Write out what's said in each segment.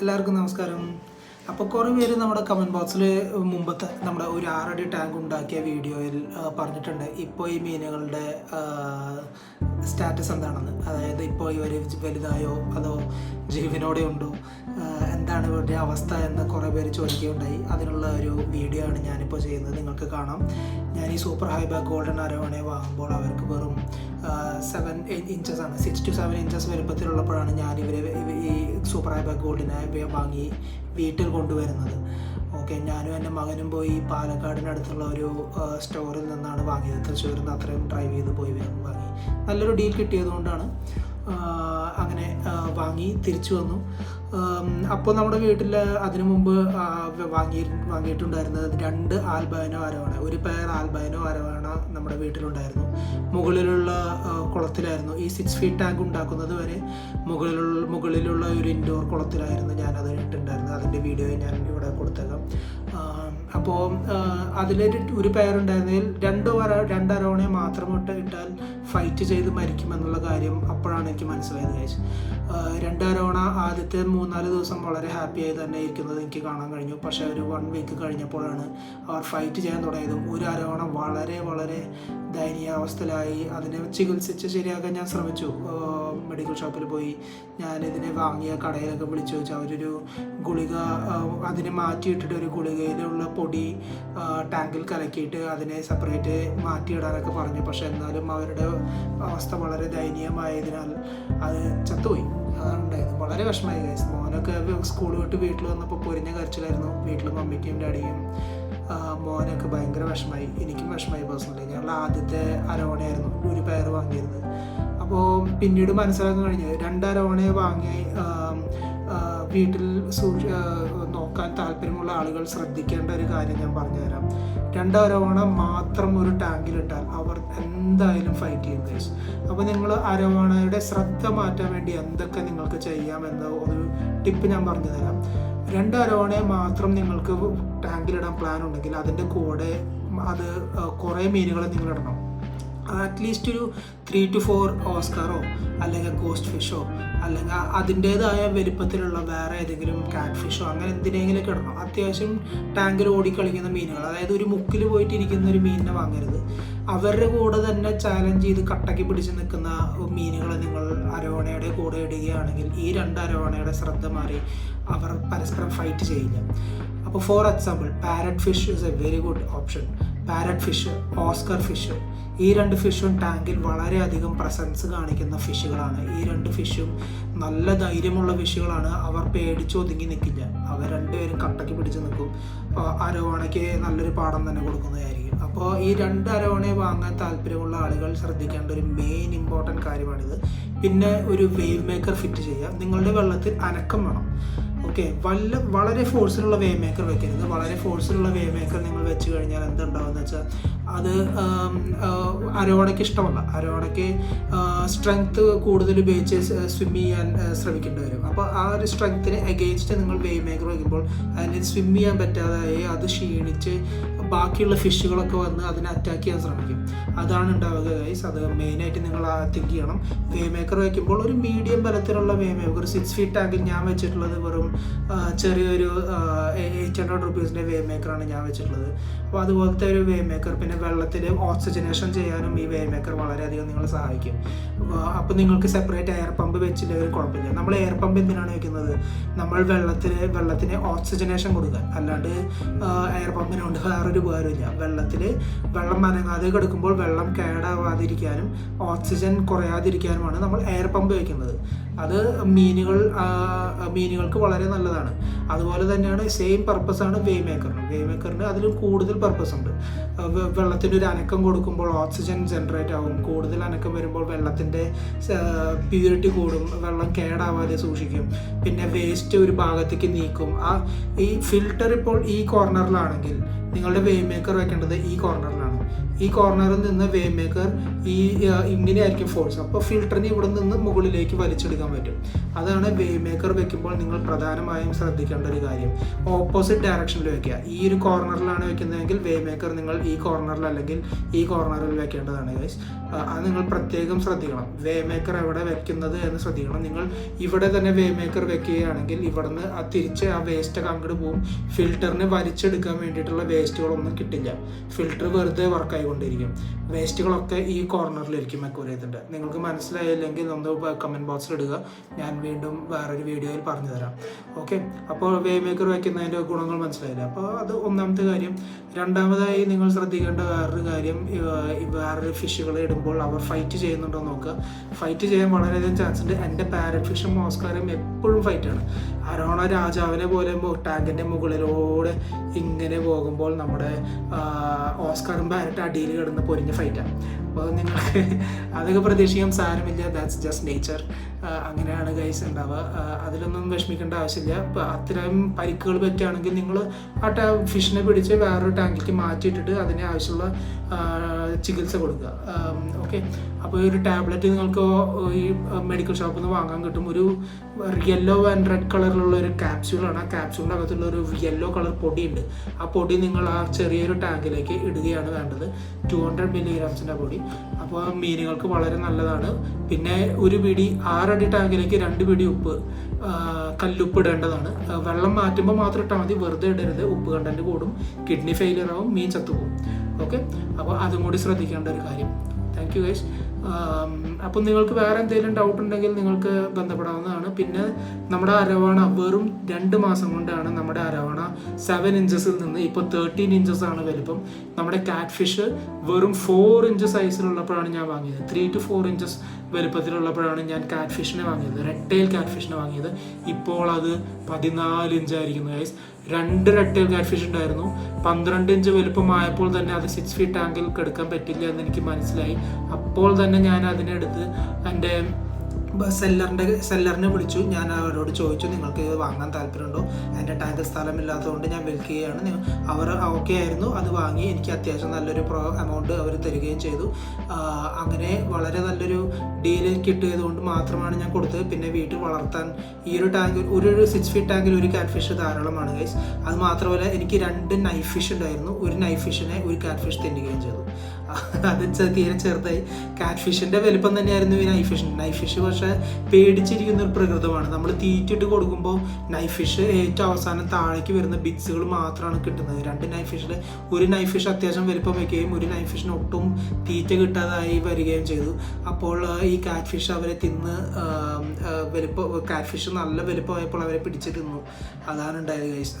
എല്ലാവർക്കും നമസ്കാരം. അപ്പോൾ കുറേ പേര് നമ്മുടെ കമന്റ് ബോക്സിൽ മുമ്പത്തെ നമ്മുടെ ഒരു ആറടി ടാങ്ക് ഉണ്ടാക്കിയ വീഡിയോയിൽ പറഞ്ഞിട്ടുണ്ട്. ഇപ്പോൾ ഈ മീനുകളുടെ സ്റ്റാറ്റസ് എന്താണെന്ന്. അതായത് ഇപ്പോൾ ഇവർ വലുതായോ അതോ ജീവനോടെ ഉണ്ടോ എന്താണ് ഇവരുടെ അവസ്ഥ എന്ന് കുറേ പേര് ചോദിക്കുകയുണ്ടായി. അതിനുള്ള ഒരു വീഡിയോ ആണ് ഞാനിപ്പോൾ ചെയ്യുന്നത്. നിങ്ങൾക്ക് കാണാം. ഞാൻ ഈ സൂപ്പർ ഹൈബാക്ക് ഗോൾഡൻ അരവണയെ വാങ്ങുമ്പോൾ അവർക്ക് വെറും സെവൻ എയ്റ്റ് ഇഞ്ചസ് ആണ്. സിക്സ് ടു സെവൻ ഇഞ്ചസ് വലുപ്പത്തിലുള്ളപ്പോഴാണ് ഞാൻ ഇവരെ ഇവ- ഈ സൂപ്പർ ഹൈബാക്ക് ഗോൾഡിനെ വാങ്ങി വീട്ടിൽ കൊണ്ടുവരുന്നത്. ഓക്കെ ഞാനും എന്റെ മകനും പോയി പാലക്കാടിനടുത്തുള്ള ഒരു സ്റ്റോറിൽ നിന്നാണ് വാങ്ങിയത്. തൃശ്ശൂരിൽ നിന്ന് അത്രയും ഡ്രൈവ് ചെയ്ത് പോയി വാങ്ങി. നല്ലൊരു ഡീൽ കിട്ടിയതുകൊണ്ടാണ്. അങ്ങനെ വാങ്ങി തിരിച്ചു വന്നു. അപ്പോൾ നമ്മുടെ വീട്ടിൽ അതിനു മുമ്പ് വാങ്ങി വാങ്ങിയിട്ടുണ്ടായിരുന്നത് രണ്ട് ആൽബൈനോ അരവാണ്. ഒരു പെയർ ആൽബൈനോ അരവാണ് നമ്മുടെ വീട്ടിലുണ്ടായിരുന്നു. മുകളിലുള്ള കുളത്തിലായിരുന്നു. ഈ സിക്സ് ഫീറ്റ് ടാങ്ക് ഉണ്ടാക്കുന്നത് വരെ മുകളിലുള്ള മുകളിലുള്ള ഒരു ഇൻഡോർ കുളത്തിലായിരുന്നു ഞാനത് ഇട്ടിട്ടുണ്ടായിരുന്നത്. അതിന്റെ വീഡിയോ ഞാൻ ഇവിടെ കൊടുത്തേക്കാം. അപ്പോൾ അതിലൊരു ഒരു പെയർ ഉണ്ടായിരുന്നതിൽ രണ്ടോ അര രണ്ടരോണെ മാത്രം ഇട്ട് ഇട്ടാൽ ഫൈറ്റ് ചെയ്ത് മരിക്കുമെന്നുള്ള കാര്യം അപ്പോഴാണ് എനിക്ക് മനസ്സിലായത് കഴിച്ച് തവണ ആദ്യത്തെ മൂന്നാൽ ദിവസം വളരെ ഹാപ്പി ആയി തന്നെ ഇരിക്കുന്നത് എനിക്ക് കാണാൻ കഴിഞ്ഞു. പക്ഷേ ഒരു വൺ വീക്ക് കഴിഞ്ഞപ്പോഴാണ് അവർ ഫൈറ്റ് ചെയ്യാൻ തുടങ്ങിയതും ഒരു അരോണ വളരെ വളരെ ദയനീയാവസ്ഥയിലായി അതിനെ ചികിത്സിച്ച് ശരിയാക്കാൻ ഞാൻ ശ്രമിച്ചു. മെഡിക്കൽ ഷോപ്പിൽ പോയി ഞാൻ ഇതിനെ വാങ്ങിയ കടയിലൊക്കെ വിളിച്ചു ചോദിച്ചു. അവരൊരു ഗുളിക അതിനെ മാറ്റിയിട്ടിട്ട് ഒരു ഗുളികയിലുള്ള പൊടി ടാങ്കിൽ കലക്കിയിട്ട് അതിനെ സെപ്പറേറ്റ് മാറ്റിയിടാനൊക്കെ പറഞ്ഞു. പക്ഷെ എന്നാലും അവരുടെ അവസ്ഥ വളരെ ദയനീയമായതിനാൽ അത് ചത്തുപോയി. അതാണ് ഉണ്ടായത്. വളരെ വിഷമമായി ഗൈസ് മോനൊക്കെ സ്കൂൾ വിട്ട് വീട്ടിൽ വന്നപ്പോൾ പൊരിഞ്ഞ കരച്ചിലായിരുന്നു. വീട്ടിൽ മമ്മിക്കും ഡാഡിയും. മോനൊക്കെ ഭയങ്കര വിഷമായി എനിക്കും വിഷമായി പേഴ്സണലി ഞങ്ങൾ ആദ്യത്തെ അരോണയായിരുന്നു ഒരു പേർ വാങ്ങിയിരുന്നത്. അപ്പോൾ പിന്നീട് മനസ്സിലാക്കാൻ കഴിഞ്ഞത് രണ്ട് അരോണയെ വാങ്ങി വീട്ടിൽ സൂക്ഷി നോക്കാൻ താല്പര്യമുള്ള ആളുകൾ ശ്രദ്ധിക്കേണ്ട ഒരു കാര്യം ഞാൻ പറഞ്ഞുതരാം. രണ്ട് അരവണ മാത്രം ഒരു ടാങ്കിലിട്ടാൽ അവർ എന്തായാലും ഫൈറ്റ് ചെയ്യും ഗൈസ് അപ്പോൾ നിങ്ങൾ അരവണയുടെ ശ്രദ്ധ മാറ്റാൻ വേണ്ടി എന്തൊക്കെ നിങ്ങൾക്ക് ചെയ്യാമെന്ന ഒരു ടിപ്പ് ഞാൻ പറഞ്ഞു തരാം. രണ്ട് അരവണയെ മാത്രം നിങ്ങൾക്ക് ടാങ്കിലിടാൻ പ്ലാൻ ഉണ്ടെങ്കിൽ അതിന്റെ കൂടെ അത് കുറേ മീനുകളെ നിങ്ങൾ ഇടണം. അറ്റ്ലീസ്റ്റ് ഒരു ത്രീ ടു ഫോർ ഓസ്കാറോ അല്ലെങ്കിൽ ഗോസ്റ്റ് ഫിഷോ അല്ലെങ്കിൽ അതിന്റേതായ വലിപ്പത്തിലുള്ള വേറെ ഏതെങ്കിലും കാറ്റ് ഫിഷോ അങ്ങനെ എന്തിനെങ്കിലും കിടണം അത്യാവശ്യം ടാങ്കിൽ ഓടിക്കളിക്കുന്ന മീനുകൾ. അതായത് ഒരു മുക്കിൽ പോയിട്ട് ഇരിക്കുന്ന ഒരു മീനിനെ വാങ്ങരുത്. അവരുടെ കൂടെ തന്നെ ചാലഞ്ച് ചെയ്ത് കട്ടക്കി പിടിച്ച് നിൽക്കുന്ന മീനുകളെ നിങ്ങൾ അരവണയുടെ കൂടെ ഇടുകയാണെങ്കിൽ ഈ രണ്ട് അരവണയുടെ ശ്രദ്ധ മാറി അവർ പരസ്പരം ഫൈറ്റ് ചെയ്യില്ല അപ്പോൾ for example parrot fish is a very good option parrot fish oscar fish ഈ രണ്ട് ഫിഷും ടാങ്കിൽ വളരെയധികം പ്രസൻസ് കാണിക്കുന്ന ഫിഷുകളാണ് ഈ രണ്ട് ഫിഷും നല്ല ധൈര്യമുള്ള ഫിഷുകളാണ് അവർ പേടിച്ച് ഒതുങ്ങി നിൽക്കില്ല അവർ രണ്ടുപേരും കട്ടയ്ക്ക് പിടിച്ച് നിൽക്കും അരവണയ്ക്ക് നല്ലൊരു പാഠം തന്നെ കൊടുക്കുന്നതായിരിക്കും. അപ്പോൾ ഈ രണ്ട് അരവണയെ വാങ്ങാൻ താല്പര്യമുള്ള ആളുകൾ ശ്രദ്ധിക്കേണ്ട ഒരു മെയിൻ ഇമ്പോർട്ടന്റ് കാര്യമാണിത്. പിന്നെ ഒരു വേവ് മേക്കർ ഫിറ്റ് ചെയ്യുക നിങ്ങളുടെ വെള്ളത്തിൽ അനക്കം വേണം. ഓക്കെ വല്ല വളരെ ഫോഴ്സിലുള്ള വേ മേക്കർ വെക്കരുത്. വളരെ ഫോഴ്സിലുള്ള വേ മേക്കർ നിങ്ങൾ വെച്ച് കഴിഞ്ഞാൽ എന്തുണ്ടാവുമെന്ന് വെച്ചാൽ അത് അരോണയ്ക്ക് ഇഷ്ടമല്ല. അരോണയ്ക്ക് സ്ട്രെങ്ത് കൂടുതൽ ഉപയോഗിച്ച് സ്വിം ചെയ്യാൻ ശ്രമിക്കേണ്ടി വരും. അപ്പോൾ ആ ഒരു സ്ട്രെങ്ത്തിന് അഗെയിൻസ്റ്റ് നിങ്ങൾ വേവ് മേക്കർ വയ്ക്കുമ്പോൾ അതിന് സ്വിം ചെയ്യാൻ പറ്റാതായി അത് ക്ഷീണിച്ച് ബാക്കിയുള്ള ഫിഷുകളൊക്കെ വന്ന് അതിനെ അറ്റാക്ക് ചെയ്യാൻ ശ്രമിക്കും. അതാണ് ഉണ്ടാവുക ഗൈസ് അത് മെയിനായിട്ട് നിങ്ങൾ തിങ്ക് ചെയ്യണം. വേ മേക്കർ വയ്ക്കുമ്പോൾ ഒരു മീഡിയം ബലത്തിലുള്ള വേ മേക്കർ സിക്സ് ഫീറ്റ് ടാങ്കിൽ ഞാൻ വെച്ചിട്ടുള്ളത് വെറും ചെറിയൊരു എയ്റ്റ് ഹൺഡ്രഡ് റുപ്പീസിന്റെ വേ മേക്കറാണ് ഞാൻ വെച്ചിട്ടുള്ളത്. അപ്പോൾ അതുപോലത്തെ ഒരു വേ മേക്കർ പിന്നെ വെള്ളത്തിൽ ഓക്സിജനേഷൻ ചെയ്യാനും ഈ വേവ് മേക്കർ വളരെയധികം നിങ്ങളെ സഹായിക്കും. അപ്പോൾ നിങ്ങൾക്ക് സെപ്പറേറ്റ് എയർ പമ്പ് വെച്ചില്ലെങ്കിൽ കുഴപ്പമില്ല. നമ്മൾ എയർ പമ്പ് എന്തിനാണ് വെക്കുന്നത്? നമ്മൾ വെള്ളത്തിൽ വെള്ളത്തിന് ഓക്സിജനേഷൻ കൊടുക്കുക. അല്ലാണ്ട് എയർ പമ്പിനുകൊണ്ട് വേറൊരു ഉപകാരമില്ല വെള്ളത്തിൽ വെള്ളം അനങ്ങാതെ കിടക്കുമ്പോൾ വെള്ളം കേടാവാതിരിക്കാനും ഓക്സിജൻ കുറയാതിരിക്കാനുമാണ് നമ്മൾ എയർ പമ്പ് വയ്ക്കുന്നത് അത് മീനുകൾ മീനുകൾക്ക് വളരെ നല്ലതാണ്. അതുപോലെ തന്നെയാണ് സെയിം പർപ്പസ് ആണ് വേ മേക്കറിന് വേ മേക്കറിന് അതിലും കൂടുതൽ പർപ്പസ് ഉണ്ട്. വെള്ളത്തിന് ഒരു അനക്കം കൊടുക്കുമ്പോൾ ഓക്സിജൻ ജനറേറ്റ് ആകും കൂടുതൽ അനക്കം വരുമ്പോൾ വെള്ളത്തിന്റെ പ്യൂരിറ്റി കൂടും. വെള്ളം കേടാവാതെ സൂക്ഷിക്കും. പിന്നെ വേസ്റ്റ് ഒരു ഭാഗത്തേക്ക് നീക്കും. ആ ഈ ഫിൽട്ടർ ഇപ്പോൾ ഈ കോർണറിലാണെങ്കിൽ നിങ്ങളുടെ വേ മേക്കർ വെക്കേണ്ടത് ഈ കോർണറിലാണ് ഈ കോർണറിൽ നിന്ന് വേ മേക്കർ ഈ ഇങ്ങനെയായിരിക്കും ഫോഴ്സ് അപ്പോൾ ഫിൽറ്ററിന് ഇവിടെ നിന്ന് മുകളിലേക്ക് വലിച്ചെടുക്കാൻ പറ്റും. അതാണ് വേ മേക്കർ വെക്കുമ്പോൾ നിങ്ങൾ പ്രധാനമായും ശ്രദ്ധിക്കേണ്ട ഒരു കാര്യം. ഓപ്പോസിറ്റ് ഡയറക്ഷനിൽ വെക്കുക. ഈ ഒരു കോർണറിലാണ് വെക്കുന്നതെങ്കിൽ വേ മേക്കർ നിങ്ങൾ ഈ കോർണറിൽ അല്ലെങ്കിൽ ഈ കോർണറിൽ വെക്കേണ്ടതാണ് ഗൈസ് അത് നിങ്ങൾ പ്രത്യേകം ശ്രദ്ധിക്കണം. വേ മേക്കർ എവിടെ വെക്കുന്നത് എന്ന് ശ്രദ്ധിക്കണം. നിങ്ങൾ ഇവിടെ തന്നെ വേ മേക്കർ വെക്കുകയാണെങ്കിൽ ഇവിടുന്ന് ആ തിരിച്ച് ആ വേസ്റ്റ് അങ്ങോട്ട് പോകും ഫിൽറ്ററിന് വലിച്ചെടുക്കാൻ വേണ്ടിയിട്ടുള്ള വേസ്റ്റുകളൊന്നും കിട്ടില്ല. ഫിൽറ്റർ വെറുതെ വർക്കായിക്കൊണ്ടിരിക്കും വേസ്റ്റുകളൊക്കെ ഈ കോർണറിലിരിക്കും മെക്കൂരിയത്തിന്റെ നിങ്ങൾക്ക് മനസ്സിലായില്ലെങ്കിൽ ഒന്ന് കമന്റ് ബോക്സിൽ ഇടുക. ഞാൻ വീണ്ടും വേറൊരു വീഡിയോയിൽ പറഞ്ഞു തരാം. ഓക്കെ അപ്പോൾ വേ മേക്കർ വയ്ക്കുന്നതിന്റെ ഗുണങ്ങൾ മനസ്സിലായില്ല? അപ്പോൾ അത് ഒന്നാമത്തെ കാര്യം. രണ്ടാമതായി നിങ്ങൾ ശ്രദ്ധിക്കേണ്ട വേറൊരു കാര്യം വേറൊരു ഫിഷുകൾ ഇടുമ്പോൾ അവർ ഫൈറ്റ് ചെയ്യുന്നുണ്ടോ നോക്കുക. ഫൈറ്റ് ചെയ്യാൻ വളരെയധികം ചാൻസ് ഉണ്ട്. എന്റെ പാരറ്റ് ഫിഷും ഓസ്കാരും എപ്പോഴും ഫൈറ്റാണ് അരോണ രാജാവിനെ പോലെ ടാങ്കിന്റെ മുകളിലൂടെ ഇങ്ങനെ പോകുമ്പോൾ നമ്മുടെ ഓസ്കാറും പാരറ്റ് അടിയിൽ കിടന്ന് പൊരിഞ്ഞ ഫൈറ്റാണ് അപ്പോൾ നിങ്ങൾക്ക് അതൊക്കെ പ്രതീക്ഷിക്കാൻ സാരമില്ല. ദാറ്റ്സ് ജസ്റ്റ് നേച്ചർ അങ്ങനെയാണ് ഗൈസ് ഉണ്ടാവുക അതിലൊന്നും വിഷമിക്കേണ്ട ആവശ്യമില്ല. അത്രയും പരിക്കുകൾ പറ്റുകയാണെങ്കിൽ നിങ്ങൾ ആ ടാ ഫിഷിനെ പിടിച്ച് വേറൊരു ടാങ്കിലേക്ക് മാറ്റിയിട്ടിട്ട് അതിന് ആവശ്യമുള്ള ചികിത്സ കൊടുക്കുക. ഓക്കെ അപ്പോൾ ഒരു ടാബ്ലറ്റ് നിങ്ങൾക്ക് ഈ മെഡിക്കൽ ഷോപ്പിൽ നിന്ന് വാങ്ങാൻ കിട്ടും. ഒരു യെല്ലോ ആൻഡ് റെഡ് കളറിലുള്ള ഒരു ക്യാപ്സ്യൂളാണ് ആ ക്യാപ്സ്യൂളിന്റെ അകത്തുള്ള ഒരു യെല്ലോ കളർ പൊടിയുണ്ട്. ആ പൊടി നിങ്ങൾ ആ ചെറിയൊരു ടാങ്കിലേക്ക് ഇടുകയാണ് വേണ്ടത്. ടു ഹൺഡ്രഡ് മില്ലിഗ്രാംസിന്റെ പൊടി. അപ്പോൾ മീനുകൾക്ക് വളരെ നല്ലതാണ്. പിന്നെ ഒരു പിടി ആറടി ടാങ്കിലേക്ക് രണ്ട് പിടി ഉപ്പ് കല്ലുപ്പ് ഇടേണ്ടതാണ്. വെള്ളം മാറ്റുമ്പോൾ മാത്രം ഇട്ടാൽ മതി. വെറുതെ ഇടരുത്. ഉപ്പ് കണ്ടന്റ് കൂടും. കിഡ്നി ഫെയിലിയർ ആവും. മീൻ ചത്തുപോകും ഓക്കെ അപ്പോൾ അതും കൂടി ശ്രദ്ധിക്കേണ്ട ഒരു കാര്യം. താങ്ക് യു ഗൈസ് അപ്പം നിങ്ങൾക്ക് വേറെ എന്തെങ്കിലും ഡൗട്ട് ഉണ്ടെങ്കിൽ നിങ്ങൾക്ക് ബന്ധപ്പെടാവുന്നതാണ്. പിന്നെ നമ്മുടെ അരവണ വെറും രണ്ട് മാസം കൊണ്ടാണ് നമ്മുടെ അരവണ സെവൻ ഇഞ്ചസിൽ നിന്ന് ഇപ്പോൾ തേർട്ടീൻ ഇഞ്ചസ് ആണ് വലുപ്പം. നമ്മുടെ കാറ്റ് ഫിഷ് വെറും ഫോർ ഇഞ്ച് സൈസിലുള്ളപ്പോഴാണ് ഞാൻ വാങ്ങിയത്. ത്രീ ടു ഫോർ ഇഞ്ചസ് വലുപ്പത്തിലുള്ളപ്പോഴാണ് ഞാൻ കാറ്റ് ഫിഷിനെ വാങ്ങിയത്. റെഡ് കാറ്റ് ഫിഷിനെ വാങ്ങിയത്. ഇപ്പോൾ അത് പതിനാല് ഇഞ്ചായിരിക്കുന്നു ഗൈസ് രണ്ട് റെഡ് കാറ്റ് ഫിഷ് ഉണ്ടായിരുന്നു. പന്ത്രണ്ട് ഇഞ്ച് വലുപ്പമായപ്പോൾ തന്നെ അത് സിക്സ് ഫീറ്റ് ടാങ്കിൽ കെടുക്കാൻ പറ്റില്ല എന്ന് എനിക്ക് മനസ്സിലായി. അപ്പോൾ തന്നെ ഞാൻ അതിനെടുത്ത് എന്റെ സെല്ലറിന്റെ സെല്ലറിനെ വിളിച്ചു. ഞാൻ അവരോട് ചോദിച്ചു നിങ്ങൾക്ക് ഇത് വാങ്ങാൻ താല്പര്യമുണ്ടോ? എന്റെ ടാങ്ക് സ്ഥലമില്ലാത്തതുകൊണ്ട് ഞാൻ വിൽക്കുകയാണ്. അവർ ഓക്കെ ആയിരുന്നു. അത് വാങ്ങി എനിക്ക് അത്യാവശ്യം നല്ലൊരു പ്രോ എമൗണ്ട് അവർ തരികയും ചെയ്തു. അങ്ങനെ വളരെ നല്ലൊരു ഡീൽ കിട്ടിയത് കൊണ്ട് മാത്രമാണ് ഞാൻ കൊടുത്തത്. പിന്നെ വീട്ടിൽ വളർത്താൻ ഈ ഒരു ടാങ്കിൽ ഒരു സിക്സ് ഫീറ്റ് ടാങ്കിൽ ഒരു കാറ്റ് ഫിഷ് ധാരാളമാണ് ഗൈസ് അത് മാത്രമല്ല എനിക്ക് രണ്ട് നൈഫ് ഫിഷ് ഉണ്ടായിരുന്നു. ഒരു നൈഫ് ഫിഷിനെ ഒരു കാറ്റ് ഫിഷ് തിന്നുകയും ചെയ്തു. അത് തീരെ ചെറുതായി. കാറ്റ് ഫിഷിന്റെ വലിപ്പം തന്നെയായിരുന്നു ഈ നൈഫ് ഫിഷ് നൈഫ് ഫിഷ് പക്ഷേ പേടിച്ചിരിക്കുന്ന ഒരു പ്രകൃതമാണ്. നമ്മൾ തീറ്റിട്ട് കൊടുക്കുമ്പോൾ നൈഫ് ഫിഷ് ഏറ്റവും അവസാനം താഴേക്ക് വരുന്ന ബിറ്റ്സുകൾ മാത്രമാണ് കിട്ടുന്നത്. രണ്ട് നൈഫ് ഫിഷിൽ ഒരു നൈഫ് ഫിഷ് അത്യാവശ്യം വലിപ്പം വയ്ക്കുകയും ഒരു നൈഫ് ഫിഷിന് ഒട്ടും തീറ്റ കിട്ടാതായി വരികയും ചെയ്തു. അപ്പോൾ ഈ കാറ്റ് ഫിഷ് അവരെ തിന്ന് വലിപ്പം കാറ്റ് ഫിഷ് നല്ല വലിപ്പമായപ്പോൾ അവരെ പിടിച്ച് തിന്നു. അതാണ് ഉണ്ടായത് ഗൈസ്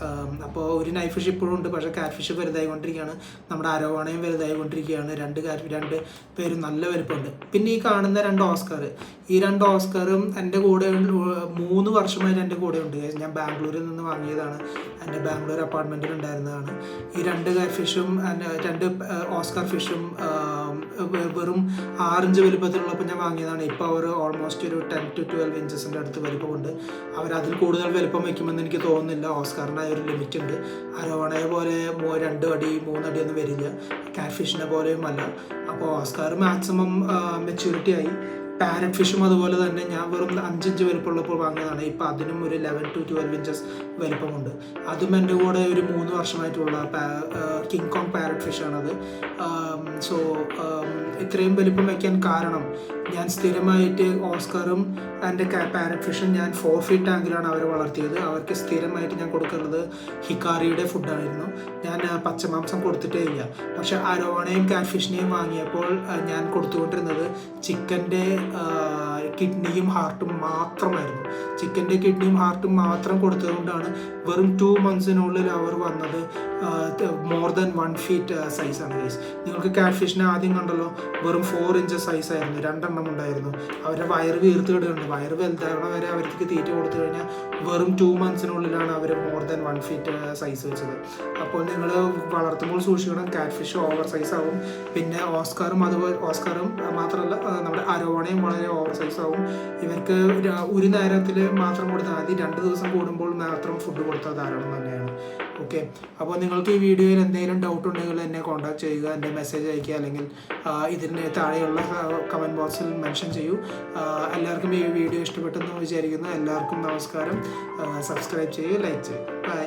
അപ്പോൾ ഒരു നൈഫ് ഫിഷ് ഇപ്പോഴും ഉണ്ട്. പക്ഷേ കാറ്റ് ഫിഷ് വലുതായിക്കൊണ്ടിരിക്കുകയാണ്. നമ്മുടെ അരവാണയും വലുതായിക്കൊണ്ടിരിക്കുകയാണ്. രണ്ട് രണ്ട് പേരും നല്ല വലുപ്പമുണ്ട്. പിന്നെ ഈ കാണുന്ന രണ്ട് ഓസ്കാർ. ഈ രണ്ട് ഓസ്കാറും എന്റെ കൂടെ മൂന്ന് വർഷമായിട്ട് എന്റെ കൂടെ ഉണ്ട്. ഞാൻ ബാംഗ്ലൂരിൽ നിന്ന് വാങ്ങിയതാണ്. എന്റെ ബാംഗ്ലൂർ അപ്പാർട്ട്മെന്റിൽ ഉണ്ടായിരുന്നതാണ്. ഈ രണ്ട് ഫിഷും രണ്ട് ഓസ്കർ ഫിഷും വെറും ആറിഞ്ച് വലുപ്പത്തിലുള്ളപ്പോൾ ഞാൻ വാങ്ങിയതാണ്. ഇപ്പോൾ അവർ ഓൾമോസ്റ്റ് ഒരു ടെൻ ടു ട്വൽവ് ഇഞ്ചസിന്റെ അടുത്ത് വലുപ്പമുണ്ട്. അവരതിൽ കൂടുതൽ വലുപ്പം വയ്ക്കുമെന്ന് എനിക്ക് തോന്നുന്നില്ല. ഓസ്കാറിന്റെ ഒരു ലിമിറ്റ് ഉണ്ട്. അരവണയെ പോലെ രണ്ട് അടി മൂന്നടി ഒന്നും വരില്ല. കാറ്റ് ഫിഷിനെ പോലെയും അപ്പോൾ ഓസ്കാർ മാക്സിമം മെച്യൂരിറ്റി ആയി. പാരറ്റ് ഫിഷും അതുപോലെ തന്നെ ഞാൻ വെറും അഞ്ചിഞ്ച് വലുപ്പമുള്ളപ്പോൾ വാങ്ങിയതാണ്. ഇപ്പോൾ അതിനും ഒരു ലെവൻ ടു ട്വൽവ് ഇഞ്ചസ് വലുപ്പമുണ്ട്. അതും എന്റെ കൂടെ ഒരു മൂന്ന് വർഷമായിട്ടുള്ള കിങ് കോങ് പാരറ്റ് ഫിഷാണത് സോ ഇത്രയും വലിപ്പം വയ്ക്കാൻ കാരണം ഞാൻ സ്ഥിരമായിട്ട് ഓസ്കാറും ആൻഡ് പാരറ്റ് ഞാൻ ഫോർ ഫീറ്റ് ടാങ്കിലാണ് അവരെ വളർത്തിയത്. അവർക്ക് സ്ഥിരമായിട്ട് ഞാൻ കൊടുക്കുന്നത് ഹിക്കാറിയുടെ ഫുഡായിരുന്നു ഞാൻ പച്ചമാംസം കൊടുത്തിട്ടേ ഇല്ല. പക്ഷെ അരോണയും കാറ്റ് ഫിഷിനെയും വാങ്ങിയപ്പോൾ ഞാൻ കൊടുത്തുകൊണ്ടിരുന്നത് ചിക്കന്റെ കിഡ്നിയും ഹാർട്ടും മാത്രമായിരുന്നു. ചിക്കന്റെ കിഡ്നിയും ഹാർട്ടും മാത്രം കൊടുത്തതുകൊണ്ടാണ് വെറും ടു മന്ത്സിനുള്ളിൽ അവർ വന്നത് മോർ ദാൻ വൺ ഫീറ്റ് സൈസാണ് ഗൈസ് നിങ്ങൾക്ക് കാറ്റ് ഫിഷിനെ ആദ്യം കണ്ടല്ലോ വെറും ഫോർ ഇഞ്ച് സൈസ് ആയിരുന്നു രണ്ടെണ്ണം ഉണ്ടായിരുന്നു. അവരുടെ വയറ് വീർത്ത് കിടക്കുന്നുണ്ട്. വയറ് വലുതാവണ വരെ അവർക്ക് തീറ്റ കൊടുത്തു കഴിഞ്ഞാൽ വെറും ടു മന്ത്സിനുള്ളിലാണ് അവർ more than one feet size വെച്ചത്. അപ്പോൾ നിങ്ങൾ വളർത്തുമ്പോൾ സൂക്ഷിക്കണം കാറ്റ് ഫിഷ് ഓവർ സൈസ് ആവും. പിന്നെ ഓസ്കാറും അതുപോലെ ഓസ്കാറും മാത്രമല്ല നമ്മുടെ അരോണയും വളരെ ഓവർ സൈസ് ആവും ഇവർക്ക് ഒരു നേരത്തിൽ മാത്രം കൊടുത്താൽ മതി. രണ്ട് ദിവസം കൂടുമ്പോൾ മാത്രം ഫുഡ് കൊടുത്താൽ ധാരാളം തന്നെയാണ് ഓക്കെ അപ്പോൾ നിങ്ങൾക്ക് ഈ വീഡിയോയിൽ എന്തെങ്കിലും ഡൗട്ട് ഉണ്ടെങ്കിൽ എന്നെ കോൺടാക്ട് ചെയ്യുക എന്റെ മെസ്സേജ് അയയ്ക്കുക അല്ലെങ്കിൽ ഇതിന്റെ താഴെയുള്ള കമന്റ് ബോക്സിൽ മെൻഷൻ ചെയ്യൂ. എല്ലാവർക്കും ഈ വീഡിയോ ഇഷ്ടപ്പെട്ടെന്ന് വിചാരിക്കുന്നു. എല്ലാവർക്കും നമസ്കാരം. സബ്സ്ക്രൈബ് ചെയ്യുക ലൈക്ക് ചെയ്യുക ബൈ